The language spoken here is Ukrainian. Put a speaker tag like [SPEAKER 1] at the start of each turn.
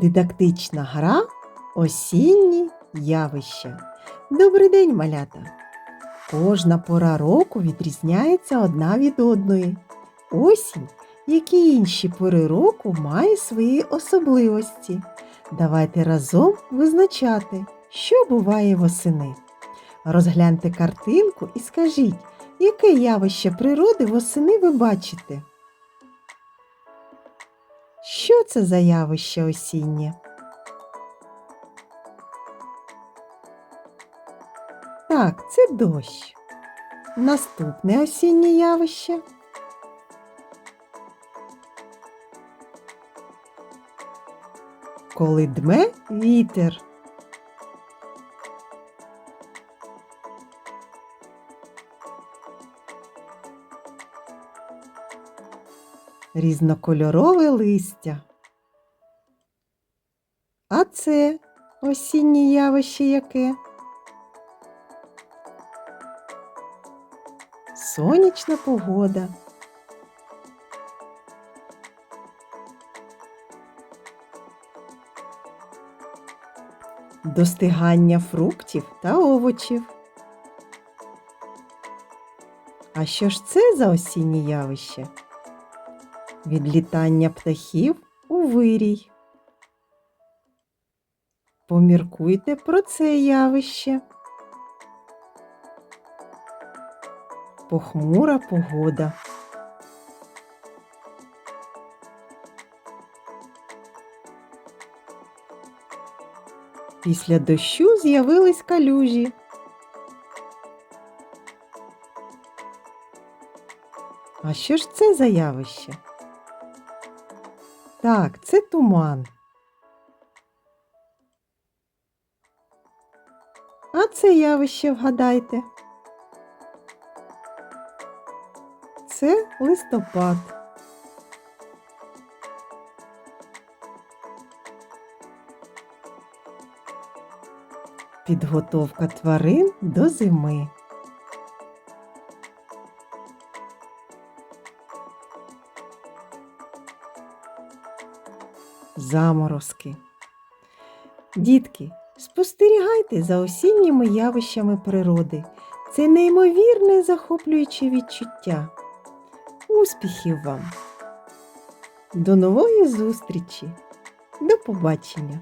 [SPEAKER 1] Дидактична гра осінні явища. Добрий день, малята! Кожна пора року відрізняється одна від одної. Осінь, як і інші пори року, має свої особливості. Давайте разом визначати, що буває восени. Розгляньте картинку і скажіть, яке явище природи восени ви бачите? Що це за явище осіннє? Так, це дощ. Наступне осіннє явище. Коли дме вітер. Різнокольорове листя. А це осіннє явище яке? Сонячна погода. Достигання фруктів та овочів. А що ж це за осіннє явище? Відлітання птахів у вирій. Поміркуйте про це явище. Похмура погода. Після дощу з'явились калюжі. А що ж це за явище? Так, це туман. А це явище вгадайте. Це листопад. Підготовка тварин до зими. Заморозки. Дітки, спостерігайте за осінніми явищами природи. Це неймовірне захоплююче відчуття. Успіхів вам! До нової зустрічі! До побачення!